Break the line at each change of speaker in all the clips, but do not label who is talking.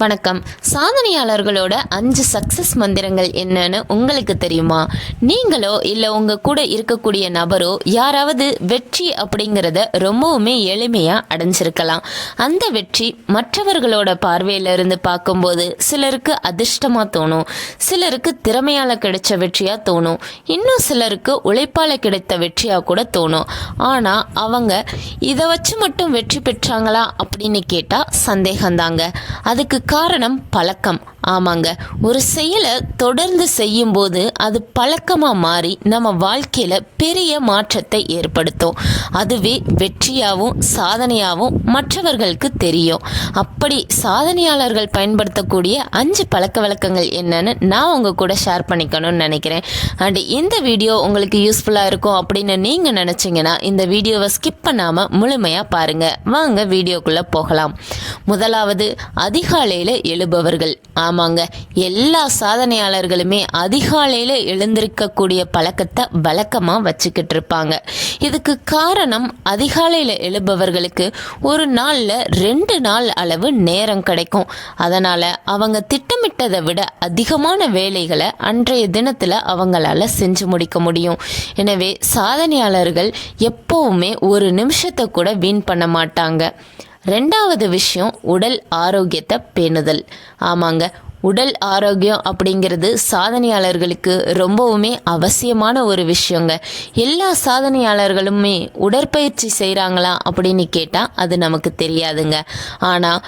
வணக்கம். சாதனையாளர்களோட அஞ்சு சக்சஸ் மந்திரங்கள் என்னன்னு உங்களுக்கு தெரியுமா? நீங்களோ இல்லை உங்க கூட இருக்கக்கூடிய நபரோ யாராவது வெற்றி அப்படிங்கிறத ரொம்பவுமே எளிமையாக அடைஞ்சிருக்கலாம். அந்த வெற்றி மற்றவர்களோட பார்வையில இருந்து பார்க்கும்போது சிலருக்கு அதிர்ஷ்டமாக தோணும். சிலருக்கு திறமையால் கிடைச்ச வெற்றியாக தோணும். இன்னும் சிலருக்கு உழைப்பால் கிடைத்த வெற்றியாக கூட தோணும். ஆனால் அவங்க இதை வச்சு மட்டும் வெற்றி பெற்றாங்களா அப்படின்னு கேட்டால் சந்தேகம்தாங்க. அதுக்கு காரணம் பழக்கம். ஆமாங்க. ஒரு செயலை தொடர்ந்து செய்யும்போது அது பழக்கமாக மாறி நம்ம வாழ்க்கையில் பெரிய மாற்றத்தை ஏற்படுத்தும். அதுவே வெற்றியாகவும் சாதனையாகவும் மற்றவர்களுக்கு தெரியும். அப்படி சாதனையாளர்கள் பயன்படுத்தக்கூடிய அஞ்சு பழக்க வழக்கங்கள் என்னன்னு நான் உங்கள் கூட ஷேர் பண்ணிக்கணும்னு நினைக்கிறேன். அண்ட் இந்த வீடியோ உங்களுக்கு யூஸ்ஃபுல்லாக இருக்கும் அப்படின்னு நீங்கள் நினச்சிங்கன்னா இந்த வீடியோவை ஸ்கிப் பண்ணாமல் முழுமையாக பாருங்கள் வாங்க வீடியோக்குள்ளே போகலாம். முதலாவது அதிகாலையில் எழுபவர்கள். ஆமாங்க. எல்லா சாதனையாளர்களுமே அதிகாலையில் எழுந்திருக்கக்கூடிய பழக்கத்தை வழக்கமாக வச்சுக்கிட்டு இருப்பாங்க. இதுக்கு காரணம் அதிகாலையில் எழுபவர்களுக்கு ஒரு நாளில் ரெண்டு நாள் அளவு நேரம் கிடைக்கும். அதனால் அவங்க திட்டமிட்டதை விட அதிகமான வேலைகளை அன்றைய தினத்தில் அவங்களால செஞ்சு முடிக்க முடியும். எனவே சாதனையாளர்கள் எப்போவுமே ஒரு நிமிஷத்தை கூட வீண் பண்ண மாட்டாங்க. ரெண்டாவது விஷயம் உடல் ஆரோக்கியத்தை பேணுதல். ஆமாங்க உடல் ஆரோக்கியம் அப்படிங்கிறது சாதனையாளர்களுக்கு ரொம்பவுமே அவசியமான ஒரு விஷயங்க. எல்லா சாதனையாளர்களுமே உடற்பயிற்சி செய்கிறாங்களா அப்படின்னு கேட்டால் அது நமக்கு தெரியாதுங்க. ஆனால்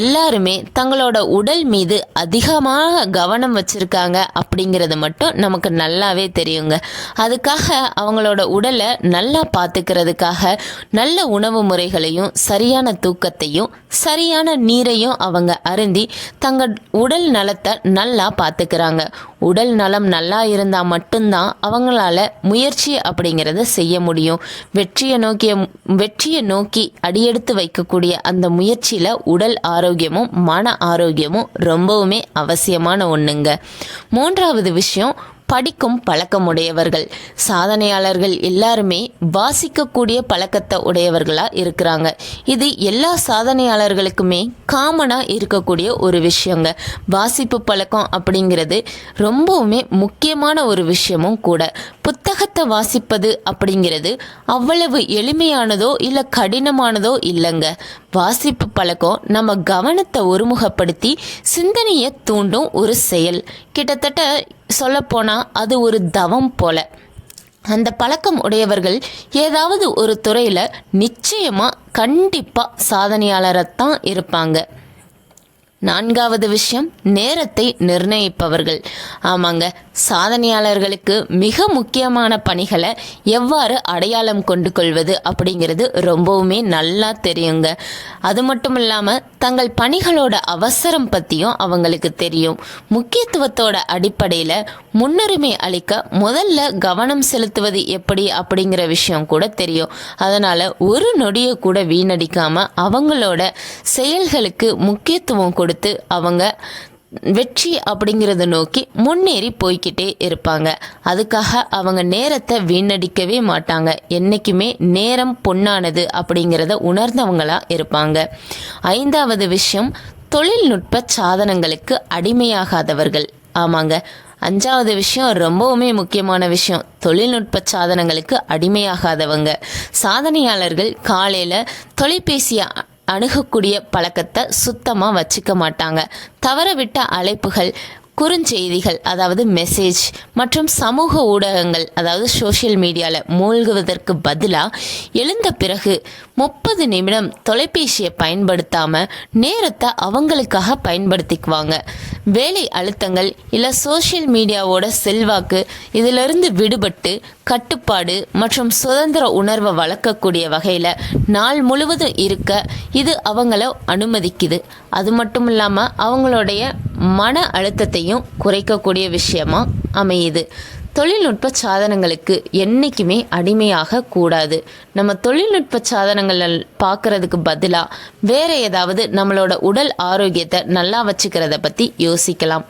எல்லாருமே தங்களோட உடல் மீது அதிகமாக கவனம் வச்சுருக்காங்க அப்படிங்கிறது மட்டும் நமக்கு நல்லாவே தெரியுங்க. அதுக்காக அவங்களோட உடலை நல்லா பார்த்துக்கிறதுக்காக நல்ல உணவு முறைகளையும் சரியான தூக்கத்தையும் சரியான நீரையும் அவங்க அருந்தி தங்கள் உடல் நலத்தை நல்லா பார்த்துக்கிறாங்க. உடல் நலம் நல்லா இருந்தால் மட்டும்தான் அவங்களால முயற்சி அப்படிங்கிறத செய்ய முடியும். வெற்றியை நோக்கிய வெற்றியை நோக்கி அடியெடுத்து வைக்கக்கூடிய அந்த முயற்சியில் உடல் ஆரோக்கியமும் மன ஆரோக்கியமும் ரொம்பவுமே அவசியமான ஒன்றுங்க மூன்றாவது விஷயம் படிக்கும் பழக்கம் உடையவர்கள் சாதனையாளர்கள் எல்லாருமே வாசிக்கக்கூடிய பழக்கத்தை உடையவர்களாக இருக்கிறாங்க. இது எல்லா சாதனையாளர்களுக்குமே காமனாக இருக்கக்கூடிய ஒரு விஷயங்க. வாசிப்பு பழக்கம் அப்படிங்கிறது ரொம்பவுமே முக்கியமான ஒரு விஷயமும் கூட. புத்தகத்தை வாசிப்பது அப்படிங்கிறது அவ்வளவு எளிமையானதோ இல்லை கடினமானதோ இல்லைங்க. வாசிப்பு பழக்கம் நம்ம கவனத்தை ஒருமுகப்படுத்தி சிந்தனையை தூண்டும் ஒரு செயல். கிட்டத்தட்ட சொல்லப்போனால் அது ஒரு தவம் போல. அந்த பழக்கம் உடையவர்கள் ஏதாவது ஒரு துறையில் நிச்சயமாக கண்டிப்பாக சாதனையாளராகத்தான் இருப்பாங்க. நான்காவது விஷயம் நேரத்தை நிர்ணயிப்பவர்கள். ஆமாங்க சாதனையாளர்களுக்கு மிக முக்கியமான பணிகளை எவ்வாறு அடையாளம் கொண்டு கொள்வது அப்படிங்கிறது ரொம்பவுமே நல்லா தெரியுங்க. அது மட்டும் இல்லாமல் தங்கள் பணிகளோட அவசரம் பற்றியும் அவங்களுக்கு தெரியும். முக்கியத்துவத்தோட அடிப்படையில் முன்னுரிமை அளிக்க முதல்ல கவனம் செலுத்துவது எப்படி அப்படிங்கிற விஷயம் கூட தெரியும். அதனால் ஒரு நொடியை கூட வீணடிக்காமல் அவங்களோட செயல்களுக்கு முக்கியத்துவம் கொடு கொடுத்து அவங்க வெற்றி அப்படிங்கிறத நோக்கி முன்னேறி போய்கிட்டே இருப்பாங்க. அதுக்காக அவங்க நேரத்தை வீணடிக்கவே மாட்டாங்க. என்றைக்குமே நேரம் பொன்னானது அப்படிங்கிறத உணர்ந்தவங்களாக இருப்பாங்க. ஐந்தாவது விஷயம் தொழில்நுட்ப சாதனங்களுக்கு அடிமையாகாதவர்கள். ஆமாங்க. அஞ்சாவது விஷயம் ரொம்பவுமே முக்கியமான விஷயம் தொழில்நுட்ப சாதனங்களுக்கு அடிமையாகாதவங்க. சாதனையாளர்கள் காலையில் தொலைபேசியை அணுகக்கூடிய பழக்கத்தை சுத்தமாக வச்சுக்க மாட்டாங்க. தவறவிட்ட அழைப்புகள் குறுஞ்செய்திகள் அதாவது மெசேஜ் மற்றும் சமூக ஊடகங்கள் அதாவது சோஷியல் மீடியாவில் மூழ்குவதற்கு பதிலாக எழுந்த பிறகு முப்பது நிமிடம் தொலைபேசியை பயன்படுத்தாமல் நேரத்தை அவங்களுக்காக பயன்படுத்திக்குவாங்க. வேலை அழுத்தங்கள் இல்லை சோஷியல் மீடியாவோட செல்வாக்கு இதிலிருந்து விடுபட்டு கட்டுப்பாடு மற்றும் சுதந்திர உணர்வை வளர்க்கக்கூடிய வகையில் நாள் முழுவதும் இருக்க இது அவங்கள அனுமதிக்குது. அது மட்டும் இல்லாமல் அவங்களுடைய மன அழுத்தத்தையும் குறைக்கக்கூடிய விஷயமா அமையுது. தொழில்நுட்ப சாதனங்களுக்கு என்றைக்குமே அடிமையாக கூடாது. நம்ம தொழில்நுட்ப சாதனங்கள் பார்க்கறதுக்கு பதிலாக வேற ஏதாவது நம்மளோட உடல் ஆரோக்கியத்தை நல்லா வச்சுக்கிறத பற்றி யோசிக்கலாம்.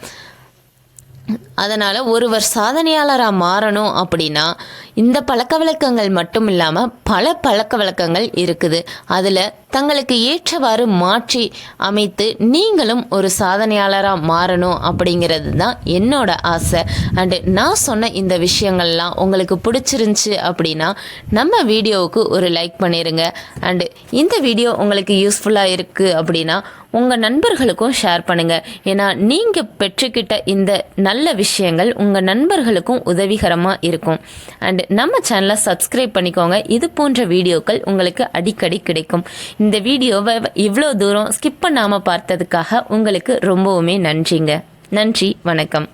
அதனால் ஒருவர் சாதனையாளராக மாறணும் அப்படின்னா இந்த பழக்க வழக்கங்கள் மட்டும் இல்லாமல் பல பழக்க வழக்கங்கள் இருக்குது. அதில் தங்களுக்கு ஏற்றவாறு மாற்றி அமைத்து நீங்களும் ஒரு சாதனையாளராக மாறணும் அப்படிங்கிறது தான் என்னோட ஆசை. அண்டு நான் சொன்ன இந்த விஷயங்கள்லாம் உங்களுக்கு பிடிச்சிருந்துச்சு அப்படின்னா நம்ம வீடியோவுக்கு ஒரு லைக் பண்ணிடுங்க அண்டு இந்த வீடியோ உங்களுக்கு யூஸ்ஃபுல்லாக இருக்குது அப்படின்னா உங்கள் நண்பர்களுக்கும் ஷேர் பண்ணுங்கள் ஏன்னா நீங்கள் பெற்றுக்கிட்ட இந்த நல்ல விஷயங்கள் உங்கள் நண்பர்களுக்கும் உதவிகரமாக இருக்கும். அண்டு நம்ம சேனலை சப்ஸ்கிரைப் பண்ணிக்கோங்க. இது போன்ற வீடியோக்கள் உங்களுக்கு அடிக்கடி கிடைக்கும். இந்த வீடியோவை இவ்வளோ தூரம் ஸ்கிப் பண்ணாமல் பார்த்ததுக்காக உங்களுக்கு ரொம்பவுமே நன்றிங்க. நன்றி வணக்கம்.